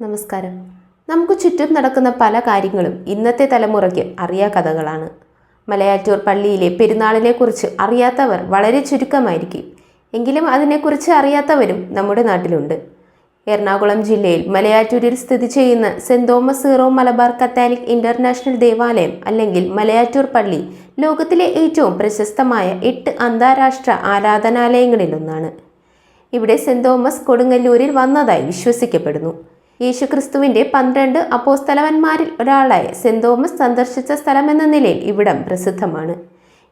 നമസ്കാരം. നമുക്ക് ചുറ്റും നടക്കുന്ന പല കാര്യങ്ങളും ഇന്നത്തെ തലമുറയ്ക്ക് അറിയാ കഥകളാണ്. മലയാറ്റൂർ പള്ളിയിലെ പെരുന്നാളിനെക്കുറിച്ച് അറിയാത്തവർ വളരെ ചുരുക്കമായിരിക്കും. എങ്കിലും അതിനെക്കുറിച്ച് അറിയാത്തവരും നമ്മുടെ നാട്ടിലുണ്ട്. എറണാകുളം ജില്ലയിൽ മലയാറ്റൂരിൽ സ്ഥിതി ചെയ്യുന്ന saint Thomas Syro Malabar catholic international ദേവാലയം അല്ലെങ്കിൽ മലയാറ്റൂർ പള്ളി ലോകത്തിലെ ഏറ്റവും പ്രശസ്തമായ എട്ട് അന്താരാഷ്ട്ര ആരാധനാലയങ്ങളിലൊന്നാണ്. ഇവിടെ സെന്റ് തോമസ് കൊടുങ്ങല്ലൂരിൽ വന്നതായി വിശ്വസിക്കപ്പെടുന്നു. യേശുക്രിസ്തുവിന്റെ പന്ത്രണ്ട് അപ്പോസ്തലവന്മാരിൽ ഒരാളായ സെന്റ് തോമസ് സന്ദർശിച്ച സ്ഥലമെന്ന നിലയിൽ ഇവിടം പ്രസിദ്ധമാണ്.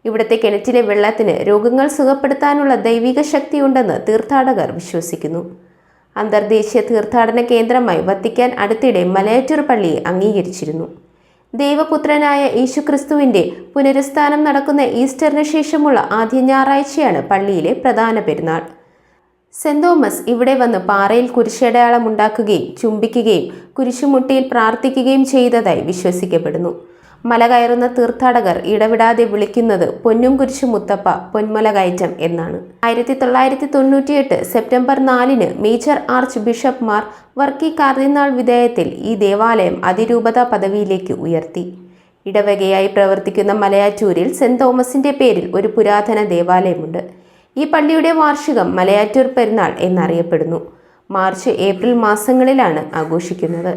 ഇവിടുത്തെ കിണറ്റിലെ വെള്ളത്തിന് രോഗങ്ങൾ സുഖപ്പെടുത്താനുള്ള ദൈവിക ശക്തിയുണ്ടെന്ന് തീർത്ഥാടകർ വിശ്വസിക്കുന്നു. അന്തർദേശീയ തീർത്ഥാടന കേന്ദ്രമായി വത്തിക്കാൻ അടുത്തിടെ മലയാറ്റൂർ പള്ളിയെ അംഗീകരിച്ചിരുന്നു. ദൈവപുത്രനായ യേശുക്രിസ്തുവിന്റെ പുനരുസ്ഥാനം നടക്കുന്ന ഈസ്റ്ററിന് ശേഷമുള്ള ആദ്യ ഞായറാഴ്ചയാണ് പള്ളിയിലെ പ്രധാന പെരുന്നാൾ. സെന്റ് തോമസ് ഇവിടെ വന്ന് പാറയിൽ കുരിശടയാളം ഉണ്ടാക്കുകയും ചുംബിക്കുകയും കുരിശുമുട്ടിയിൽ പ്രാർത്ഥിക്കുകയും ചെയ്തതായി വിശ്വസിക്കപ്പെടുന്നു. മല കയറുന്ന തീർത്ഥാടകർ ഇടവിടാതെ വിളിക്കുന്നത് പൊന്നും കുരിശു മുത്തപ്പ പൊന്മല കയറ്റം എന്നാണ്. ആയിരത്തി തൊള്ളായിരത്തി തൊണ്ണൂറ്റിയെട്ട് സെപ്റ്റംബർ നാലിന് മേജർ ആർച്ച് ബിഷപ്പ്മാർ വർക്കി കാർദിനാൾ വിധേയത്തിൽ ഈ ദേവാലയം അതിരൂപത പദവിയിലേക്ക് ഉയർത്തി. ഇടവകയായി പ്രവർത്തിക്കുന്ന മലയാറ്റൂരിൽ സെന്റ് തോമസിന്റെ പേരിൽ ഒരു പുരാതന ദേവാലയമുണ്ട്. ഈ പള്ളിയുടെ വാർഷികം മലയാറ്റൂർ പെരുന്നാൾ എന്നറിയപ്പെടുന്നു. മാർച്ച് ഏപ്രിൽ മാസങ്ങളിലാണ് ആഘോഷിക്കുന്നത്.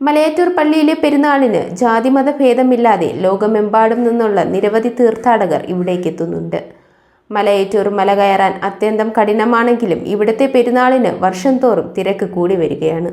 മലയാറ്റൂർ പള്ളിയിലെ പെരുന്നാളിന് ജാതിമത ഭേദമില്ലാതെ ലോകമെമ്പാടും നിന്നുള്ള നിരവധി തീർത്ഥാടകർ ഇവിടേക്ക് എത്തുന്നുണ്ട്. മലയേറ്റൂർ മല കയറാൻ അത്യന്തം കഠിനമാണെങ്കിലും ഇവിടുത്തെ പെരുന്നാളിന് വർഷം തോറും തിരക്ക് കൂടി വരികയാണ്.